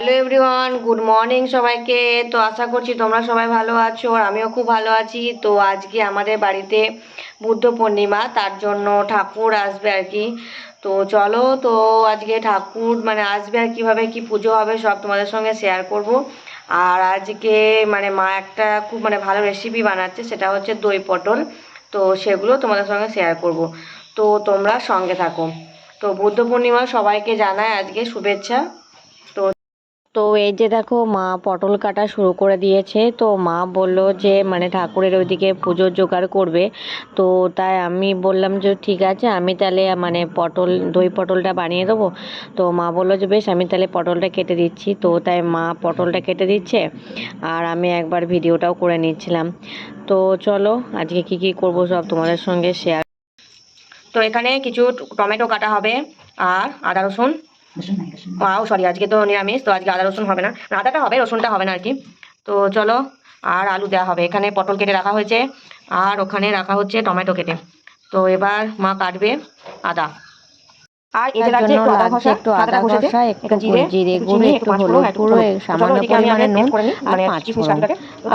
Hello everyone good morning সবাইকে। তো আশা করছি তোমরা সবাই ভালো আছো আর আমিও খুব ভালো আছি। তো আজকে আমাদের বাড়িতে বুদ্ধ পূর্ণিমা, তার জন্য ঠাকুর আসবে আর কি। তো চলো, তো আজকে ঠাকুর মানে আসবে আর কীভাবে কি পুজো হবে সব তোমাদের সঙ্গে শেয়ার করব। আর আজকে মানে মা একটা খুব মানে ভালো রেসিপি বানাচ্ছে, সেটা হচ্ছে দই পটল। তো সেগুলো তোমাদের সঙ্গে শেয়ার করব। তো তোমরা সঙ্গে থাকো। তো বুদ্ধ পূর্ণিমা সবাইকে জানায় আজকে শুভেচ্ছা। তো এই যে দেখো মা পটল কাটা শুরু করে দিয়েছে। তো মা বলল যে মানে ঠাকুরের ওইদিকে পুজোর জোগাড় করবে। তো তাই আমি বললাম যে, ঠিক আছে, আমি তাহলে মানে পটল, দই পটলটা বানিয়ে দেবো। তো মা বলল যে, বেশ, আমি তাহলে পটলটা কেটে দিচ্ছি। তো তাই মা পটলটা কেটে দিচ্ছে আর আমি একবার ভিডিওটাও করে নিচ্ছিলাম। তো চলো, আজকে কি কি করব সব তোমাদের সঙ্গে শেয়ার তো এখানে কিছু টমেটো কাটা হবে আর আদা রসুন ও সরি আজকে তো নিরামিষ তো আজকে আদা রসুন হবে না। আদাটা হবে রসুনটা হবে না আর কি। তো চলো আর আলু দেওয়া হবে। এখানে পটল কেটে রাখা হয়েছে আর ওখানে রাখা হচ্ছে টমেটো কেটে। তো এবার মা কাটবে আদা। আর এই যে তার লাগছে জন্য একটু আদা ঘষা, একটু আদা ঘষা, একটু একটু জিরে, জিরে গুঁড়ো, একটু হলুদ গুঁড়ো, সামান্য ওদিকে আমি আগে পরিমাণে নুন আর পাঁচ ফোড়ন।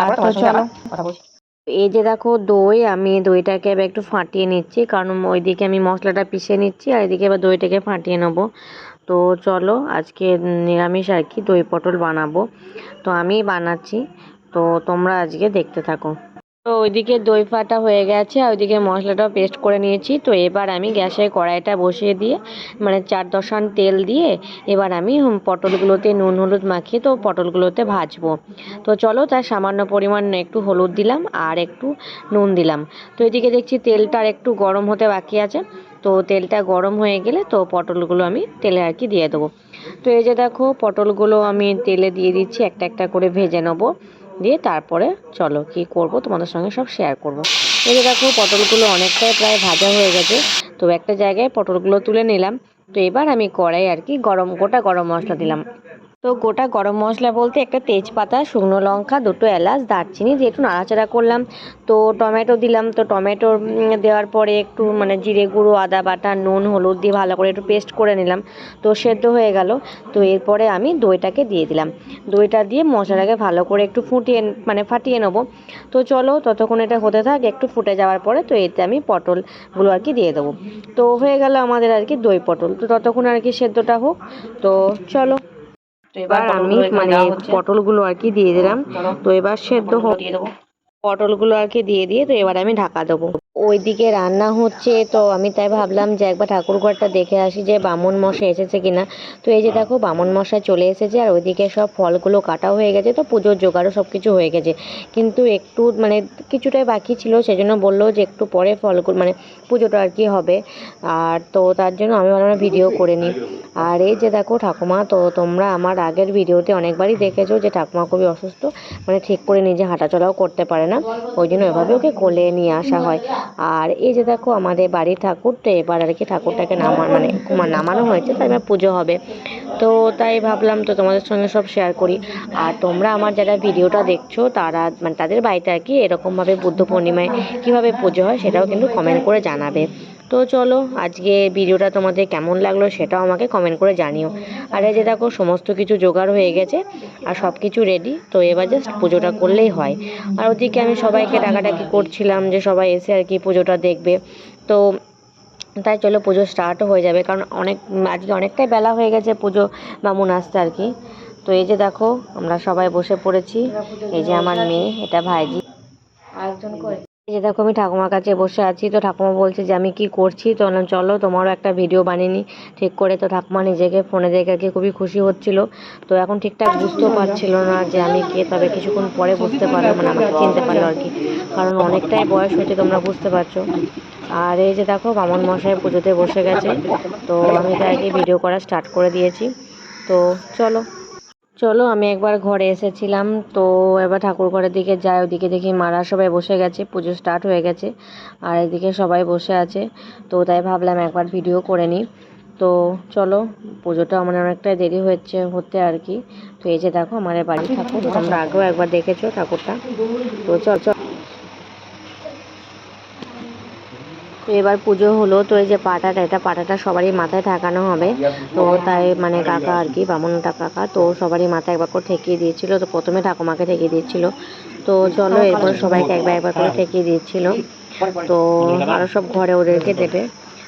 আর তো চলো। কথা বলছি। এই যে দেখো দই আমি দইটাকে এবার একটু ফাটিয়ে নিচ্ছি কারণ ওইদিকে আমি মশলাটা পিষে নিচ্ছি আর এদিকে এবার দইটাকে ফাটিয়ে নেব। তো চলো আজকে নিরামিষ আর কি দই পটল বানাবো। তো আমি বানাচ্ছি। তো তোমরা আজকে দেখতে থাকো। তো ওইদিকে দই ফাটা হয়ে গেছে আর ওইদিকে মশলাটাও পেস্ট করে নিয়েছি। তো এবার আমি গ্যাসে কড়াইটা বসিয়ে দিয়ে মানে চার দশান তেল দিয়ে এবার আমি পটলগুলোতে নুন হলুদ মাখিয়ে তো পটলগুলোতে ভাজবো। তো চলো তার সামান্য পরিমাণ একটু হলুদ দিলাম আর একটু নুন দিলাম। তো এদিকে দেখছি তেলটা আর একটু গরম হতে বাকি আছে। তো তেলটা গরম হয়ে গেলে তো পটলগুলো আমি তেলে আর কি দিয়ে দেবো। তো এই যে দেখো, পটলগুলো আমি তেলে দিয়ে দিচ্ছি, একটা একটা করে ভেজে নেব। দিয়ে তারপরে চলো কি করব, তোমাদের সঙ্গে সব শেয়ার করব। এই যে দেখো, পটলগুলো অনেকটাই প্রায় ভাজা হয়ে গেছে। তো একটা জায়গায় পটলগুলো তুলে নিলাম। তো এবার আমি কড়াই আর কি গরম, গোটা গরম মশলা দিলাম। তো গোটা গরম মশলা বলতে একটা তেজপাতা, শুকনো লঙ্কা, দুটো এলাচ, দারচিনি দিয়ে একটু নাড়াচাড়া করলাম। তো টমেটো দিলাম, তো টমেটো দেওয়ার পরে একটু মানে জিরে গুঁড়ো, আদা বাটা, নুন, হলুদ দিয়ে ভালো করে একটু পেস্ট করে নিলাম। তো সেদ্ধ হয়ে গেল। তো এরপরে আমি দইটাকে দিয়ে দিলাম। দইটা দিয়ে মশলাটাকে ভালো করে একটু ফুটিয়ে মানে ফাটিয়ে নেব। তো চলো ততক্ষণ এটা হতে থাক, একটু ফুটে যাওয়ার পরে তো এতে আমি পটলগুলো আর কি দিয়ে দেবো। তো হয়ে গেল আমাদের আর কি দই পটল। তো ততক্ষণ আর কি সেদ্ধটা হোক। তো চলো। এবার আমি মানে পটলগুলো আর কি দিয়ে দিলাম। তো এবার সেদ্ধ হোক। পটলগুলো আর কি দিয়ে দিয়ে তো এবার আমি ঢাকা দেবো। ওইদিকে রান্না হচ্ছে, তো আমি তাই ভাবলাম যে একবার ঠাকুর ঘরটা দেখে আসি যে বামন মশাই এসেছে কিনা। তো এই যে দেখো, বামন মশাই চলে এসেছে আর ওইদিকে সব ফলগুলো কাটা হয়ে গেছে, তো পুজোর জোগাড়ও সব কিছু হয়ে গেছে। কিন্তু একটু মানে কিছুটাই বাকি ছিল, সেজন্য বলল যে একটু পরে ফলগুলো মানে পুজোটা আর কি হবে। আর তো তার জন্য আমি ভাবলাম ভিডিও করে নিই। আর এই যে দেখো ঠাকুমা, তো তোমরা আমার আগের ভিডিওতে অনেকবারই দেখেছ যে ঠাকুমা খুবই অসুস্থ মানে ঠিক করে নিজে হাঁটাচলাও করতে পারে না। ওই জন্য এভাবে ওকে কোলে নিয়ে আসা হয়। আর এই যে দেখো আমাদের বাড়ির ঠাকুর, তো এবার আর কি ঠাকুরটাকে নামা মানে নামানো হয়েছে, তাই এবার পুজো হবে। তো তাই ভাবলাম তো তোমাদের সঙ্গে সব শেয়ার করি। আর তোমরা আমার যারা ভিডিওটা দেখছ, তারা মানে তাদের বাড়িতে আর কি এরকমভাবে বুদ্ধ পূর্ণিমায় কীভাবে পুজো হয় সেটাও কিন্তু কমেন্ট করে জানাবে। তো চলো, আজকে ভিডিওটা তোমাদের কেমন লাগল সেটাও আমাকে কমেন্ট করে জানিও। আর এই যে দেখো, সমস্ত কিছু জোগাড় হয়ে গেছে আর সব কিছু রেডি তো এবার জাস্ট পুজোটা করলেই হয়। আর ওদিকে আমি সবাইকে ডাকাডাকি করছিলাম যে সবাই এসে আর কি পুজোটা দেখবে। তো তাই চলো, পুজো স্টার্টও হয়ে যাবে, কারণ অনেক, আজকে অনেকটাই বেলা হয়ে গেছে পুজো বামুন আসতে আর কি। তো এই যে দেখো, আমরা সবাই বসে পড়েছি। এই যে আমার মেয়ে, এটা ভাইজি। আরেকজন করে যে দেখো আমি ঠাকুমার কাছে বসে আছি তো ঠাকুমা বলছে যে আমি কি করছি? তো বললাম চলো তোমারও একটা ভিডিও বানিয়ে নিই ঠিক করে তো ঠাকুমা নিজেকে ফোনে দেখে আর কি খুবই খুশি হচ্ছিল। তো এখন ঠিকঠাক বুঝতেও পারছিল না যে আমি কে তবে কিছুক্ষণ পরে বুঝতে পারল মানে আমাকে চিনতে পারল আর কি। কারণ অনেকটাই বয়স হয়েছে তোমরা বুঝতে পারছ। আর এই যে দেখো বামন মশাই পুজোতে বসে গেছে। তো আমি তাই আর কি ভিডিও করা স্টার্ট করে দিয়েছি। তো চলো। চলো, আমি একবার ঘরে এসেছিলাম, তো এবার ঠাকুর ঘরের দিকে যাই। ওদিকে দেখি মারা সবাই বসে গেছে, পুজো স্টার্ট হয়ে গেছে, আর এদিকে সবাই বসে আছে, তো তাই ভাবলাম একবার ভিডিও করে নিই। তো চলো, পুজোটা আমার অনেকটাই দেরি হয়েছে হতে আর কি। তো এই যে দেখো আমার বাড়ির ঠাকুর, তোমরা আগেও একবার দেখেছ ঠাকুরটা। তো চল চল। তো এবার পুজো হলো, তো এই যে পাটাটা, এটা পাটাটা সবারই মাথায় ঠেকানো হবে। তো তাই মানে কাকা আর কি, বামনটা কাকা, তো সবারই মাথায় একবার করে ঠেকিয়ে দিয়েছিল। তো প্রথমে ঠাকুমাকে ঠেকিয়ে দিয়েছিল। তো চলো এরপর সবাইকে একবার একবার করে ঠেকিয়ে দিয়েছিল। তো আরও সব ঘরে ওদেরকে দেবে।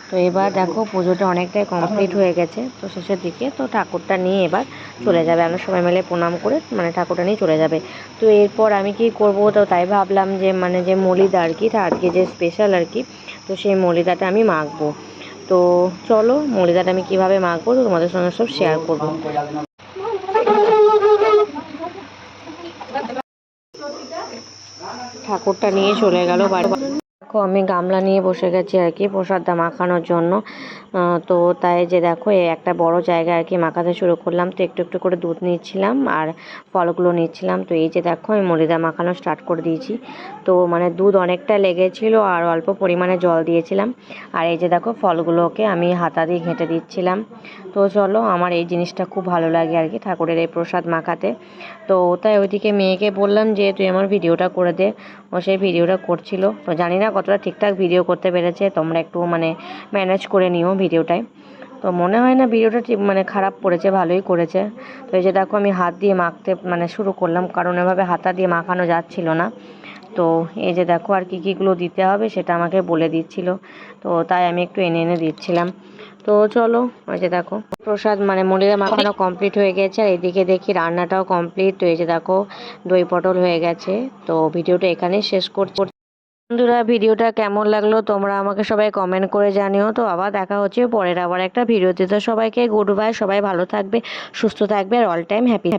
তো এবার দেখো পুজোটা অনেকটাই কমপ্লিট হয়ে গেছে। তো শেষের দিকে তো ঠাকুরটা নিয়ে এবার চলে যাবে। আমরা সবাই মিলে প্রণাম করে মানে ঠাকুরটা নিয়ে চলে যাবে। তো এরপর আমি কি করব? তো তাই ভাবলাম যে মানে যে মলিদা আর কি আজকে যে স্পেশাল আর কি, তো সেই মলিদাটা আমি মাখবো। তো চলো মলিদাটা আমি কীভাবে মাখবো তো তোমাদের সঙ্গে সব শেয়ার করব। ঠাকুরটা নিয়ে চলে গেল বাড়ি। দেখো, আমি গামলা নিয়ে বসে গেছি আর কি প্রসাদটা মাখানোর জন্য। তো তাই যে দেখো একটা বড় জায়গায় আর কি মাখাতে শুরু করলাম। তো একটু একটু করে দুধ নিচ্ছিলাম আর ফলগুলো নিচ্ছিলাম। তো এই যে দেখো আমি মরিদা মাখানো স্টার্ট করে দিয়েছি। তো মানে দুধ অনেকটা লেগেছিল আর অল্প পরিমাণে জল দিয়েছিলাম। আর এই যে দেখো, ফলগুলোকে আমি হাতা দিয়ে ঘেঁটে দিচ্ছিলাম। তো চলো, আমার এই জিনিসটা খুব ভালো লাগে আর কি ঠাকুরের এই প্রসাদ মাখাতে। তো তাই ওইদিকে মেয়েকে বললাম যে, তুই আমার ভিডিওটা করে দে। ও সেই ভিডিওটা করছিল। তো জানি না কতটা ঠিকঠাক ভিডিও করতে পেরেছে, তোমরা একটু মানে ম্যানেজ করে নিও ভিডিওটায় তো মনে হয় না ভিডিওটা মানে খারাপ পড়েছে, ভালোই করেছে। তো এই যে দেখো আমি হাত দিয়ে মাখতে মানে শুরু করলাম, কারণ এভাবে হাতা দিয়ে মাখানো যাচ্ছিল না। তো এই যে দেখো আর কী কীগুলো দিতে হবে সেটা আমাকে বলে দিচ্ছিল। তো তাই আমি একটু এনে এনে দিচ্ছিলাম। তো চলো ওই যে দেখো প্রসাদ মানে মন্দিরে মাখানো কমপ্লিট হয়ে গেছে, আর এদিকে দেখি রান্নাটাও কমপ্লিট তো এই যে দেখো দই পটল হয়ে গেছে। তো ভিডিওটা এখানেই শেষ করছি। বন্ধুরা, ভিডিওটা কেমন লাগল তোমরা আমাকে সবাই কমেন্ট করে জানিও। তো আবার দেখা হচ্ছে পরের আবার একটা ভিডিওতে। তো সবাইকে গুড বাই সবাই ভালো থাকবে, সুস্থ থাকবে, আর অল টাইম হ্যাপি